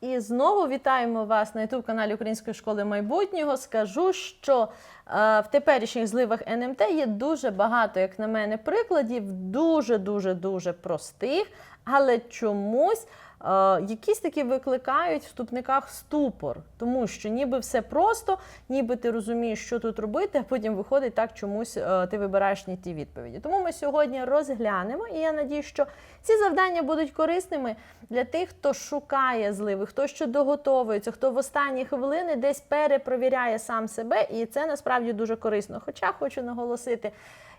І знову вітаємо вас на youtube каналі Української школи майбутнього. Скажу, що е, в теперішніх зливах НМТ є дуже багато, як на мене, прикладів, дуже дуже дуже простих, але чомусь. Е, Якісь такі викликають в вступниках ступор, тому що ніби все просто, ніби ти розумієш, що тут робити, а потім виходить так, чомусь е, ти вибираєш не ті відповіді. Тому ми сьогодні розглянемо, і я надію, що ці завдання будуть корисними для тих, хто шукає зливи, хто ще доготовується, хто в останні хвилини десь перепровіряє сам себе, і це насправді дуже корисно. Хоча хочу наголосити.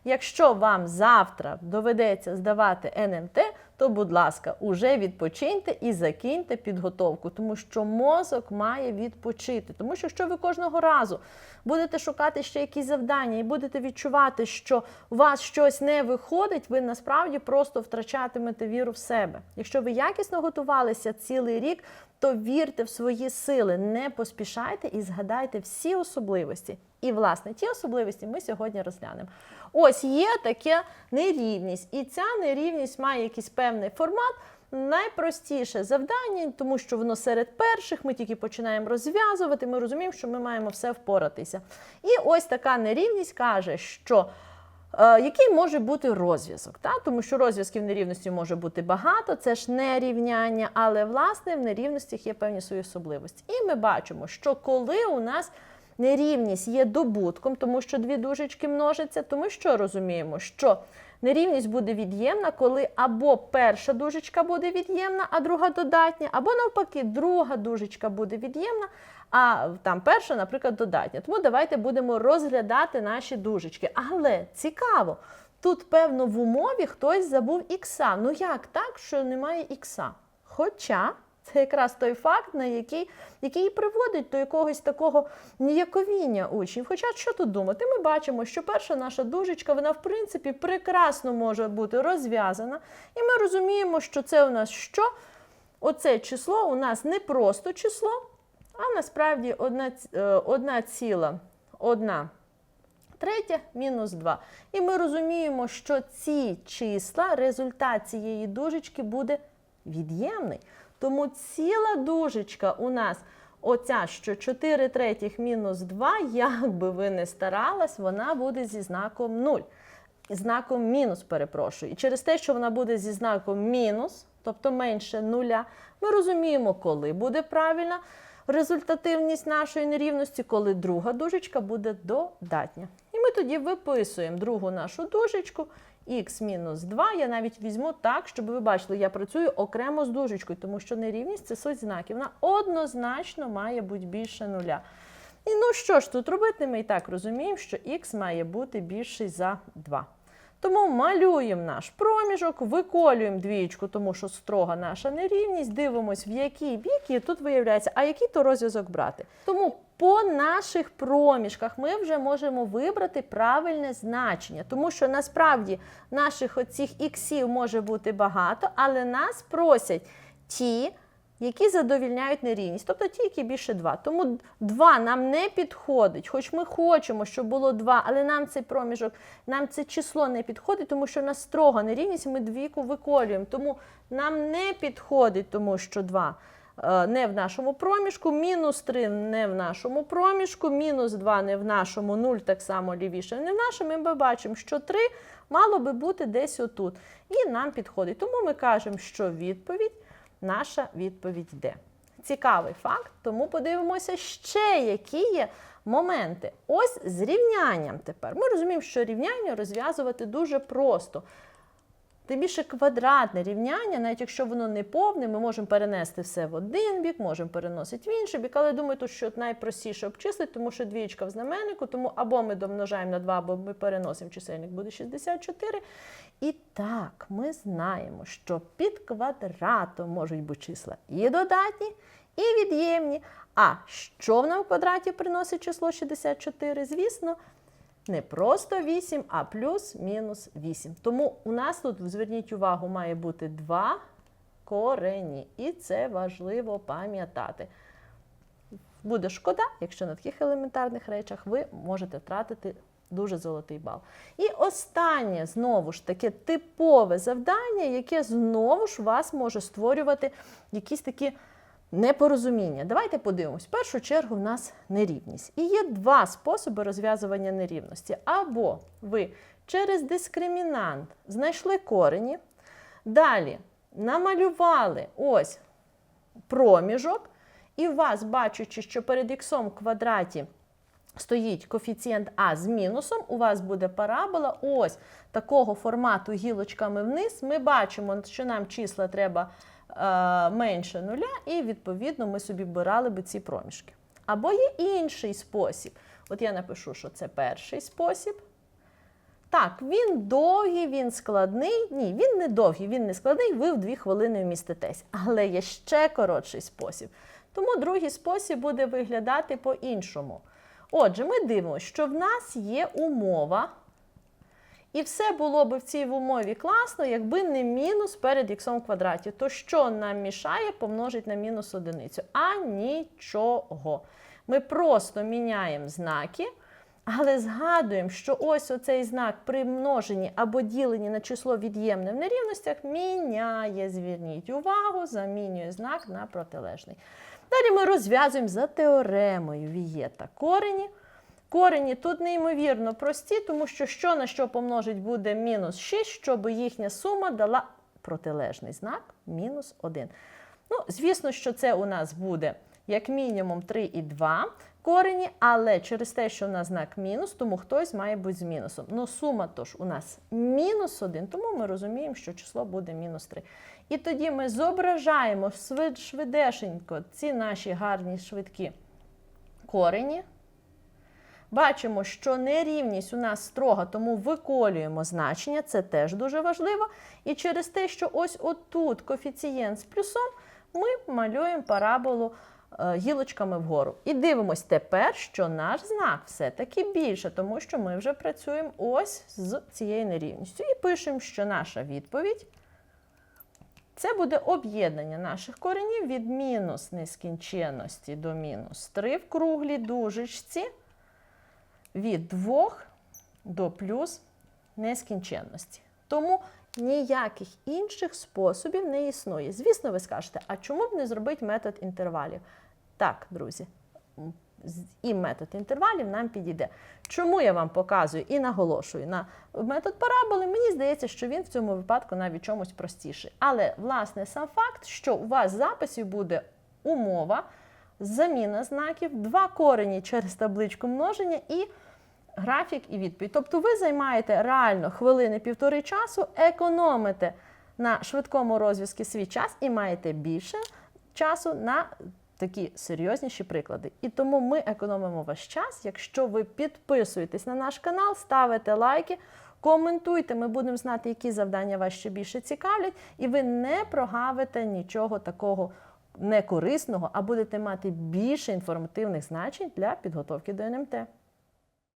Якщо вам завтра доведеться здавати НМТ, то, будь ласка, уже відпочиньте і закиньте підготовку, тому що мозок має відпочити. Тому що якщо ви кожного разу будете шукати ще якісь завдання і будете відчувати, що у вас щось не виходить, ви насправді просто втрачатимете віру в себе. Якщо ви якісно готувалися цілий рік, то вірте в свої сили, не поспішайте і згадайте всі особливості. І, власне, ті особливості ми сьогодні розглянемо. Ось є така нерівність, і ця нерівність має якийсь певний формат. Найпростіше завдання, тому що воно серед перших, ми тільки починаємо розв'язувати, ми розуміємо, що ми маємо все впоратися. І ось така нерівність каже, що е, який може бути розв'язок, тому що розв'язків нерівності може бути багато, це ж не рівняння, але власне в нерівностях є певні свої особливості. І ми бачимо, що коли у нас нерівність є добутком, тому що дві дужечки множаться, то ми що розуміємо? Що нерівність буде від'ємна, коли або перша дужечка буде від'ємна, а друга додатня, або навпаки, друга дужечка буде від'ємна, а там перша, наприклад, додатня. Тому давайте будемо розглядати наші дужечки. Але цікаво, тут, певно, в умові хтось забув ікса. Ну як так, що немає ікса? Хоча. Це якраз той факт, на який, який приводить до якогось такого ніяковіння учнів. Хоча що тут думати? Ми бачимо, що перша наша дужечка, вона в принципі прекрасно може бути розв'язана. І ми розуміємо, що це у нас що? Оце число у нас не просто число, а насправді одна, е, третя мінус 2. І ми розуміємо, що ці числа, результат цієї дужечки буде від'ємний. Тому ціла дужечка у нас, оця, що 4 третіх мінус 2, як би ви не старалась, вона буде зі знаком 0. Знаком мінус, перепрошую. І через те, що вона буде зі знаком мінус, тобто менше нуля, ми розуміємо, коли буде правильна результативність нашої нерівності, коли друга дужечка буде додатня. Ми тоді виписуємо другу нашу дужечку х-2. Я навіть візьму так, щоб ви бачили, я працюю окремо з дужечкою, тому що нерівність це суть знаків. Вона однозначно має бути більше нуля. І ну що ж тут робити? Ми і так розуміємо, що х має бути більший за 2. Тому малюємо наш проміжок, виколюємо двічку, тому що строга наша нерівність, дивимось, в який бік, і тут виявляється, а який то розв'язок брати. Тому по наших проміжках ми вже можемо вибрати правильне значення, тому що насправді наших оцих іксів може бути багато, але нас просять ті які задовільняють нерівність, тобто ті, які більше 2. Тому 2 нам не підходить, хоч ми хочемо, щоб було 2, але нам цей проміжок, нам це число не підходить, тому що в нас строга нерівність, ми двійку виколюємо. Тому нам не підходить, тому що 2 е, не в нашому проміжку, мінус 3 не в нашому проміжку, мінус 2 не в нашому, 0 так само лівіше не в нашому. І ми бачимо, що 3 мало би бути десь отут. І нам підходить. Тому ми кажемо, що відповідь наша відповідь де. Цікавий факт, тому подивимося ще, які є моменти. Ось з рівнянням тепер. Ми розуміємо, що рівняння розв'язувати дуже просто. Тим більше квадратне рівняння, навіть якщо воно не повне, ми можемо перенести все в один бік, можемо переносити в інший бік, але думаю, що найпростіше обчислити, тому що двічка в знаменнику, тому або ми домножаємо на 2, або ми переносимо чисельник, буде 64. І так, ми знаємо, що під квадратом можуть бути числа і додатні, і від'ємні. А що в нам в квадраті приносить число 64? Звісно, не просто 8, а плюс-мінус 8. Тому у нас тут, зверніть увагу, має бути два корені. І це важливо пам'ятати. Буде шкода, якщо на таких елементарних речах ви можете втратити дуже золотий бал. І останнє, знову ж таке типове завдання, яке знову ж вас може створювати якісь такі Непорозуміння. Давайте подивимось. В першу чергу в нас нерівність. І є два способи розв'язування нерівності. Або ви через дискримінант знайшли корені, далі намалювали ось проміжок, і вас, бачачи, що перед х в квадраті стоїть коефіцієнт А з мінусом, у вас буде парабола ось такого формату гілочками вниз. Ми бачимо, що нам числа треба менше нуля, і відповідно ми собі брали би ці проміжки. Або є інший спосіб. От я напишу, що це перший спосіб. Так, він довгий, він складний. Ні, він не довгий, він не складний, ви в дві хвилини вміститесь. Але є ще коротший спосіб. Тому другий спосіб буде виглядати по-іншому. Отже, ми дивимося, що в нас є умова. І все було б в цій умові класно, якби не мінус перед х в квадраті. То що нам мішає помножити на мінус одиницю? А нічого. Ми просто міняємо знаки. Але згадуємо, що ось оцей знак при множенні або діленні на число від'ємне в нерівностях міняє. Зверніть увагу, замінює знак на протилежний. Далі ми розв'язуємо за теоремою Вієта корені. Корені тут неймовірно прості, тому що що на що помножить буде мінус 6, щоб їхня сума дала протилежний знак мінус 1. Ну, звісно, що це у нас буде як мінімум 3 і 2 корені, але через те, що у нас знак мінус, тому хтось має бути з мінусом. Ну, сума тож у нас мінус 1, тому ми розуміємо, що число буде мінус 3. І тоді ми зображаємо швид- швидешенько ці наші гарні швидкі корені. Бачимо, що нерівність у нас строга, тому виколюємо значення, це теж дуже важливо. І через те, що ось отут коефіцієнт з плюсом, ми малюємо параболу е, гілочками вгору. І дивимось тепер, що наш знак все-таки більше, тому що ми вже працюємо ось з цією нерівністю. І пишемо, що наша відповідь це буде об'єднання наших коренів від мінус нескінченності до мінус 3 в круглій дужечці від 2 до плюс нескінченності. Тому ніяких інших способів не існує. Звісно, ви скажете, а чому б не зробити метод інтервалів? Так, друзі, і метод інтервалів нам підійде. Чому я вам показую і наголошую на метод параболи? Мені здається, що він в цьому випадку навіть чомусь простіший. Але, власне, сам факт, що у вас в записі буде умова, заміна знаків, два корені через табличку множення і графік і відповідь. Тобто ви займаєте реально хвилини півтори часу, економите на швидкому розв'язку свій час і маєте більше часу на такі серйозніші приклади. І тому ми економимо ваш час, якщо ви підписуєтесь на наш канал, ставите лайки. Коментуйте, ми будемо знати, які завдання вас ще більше цікавлять, і ви не прогавите нічого такого некорисного, а будете мати більше інформативних значень для підготовки до НМТ.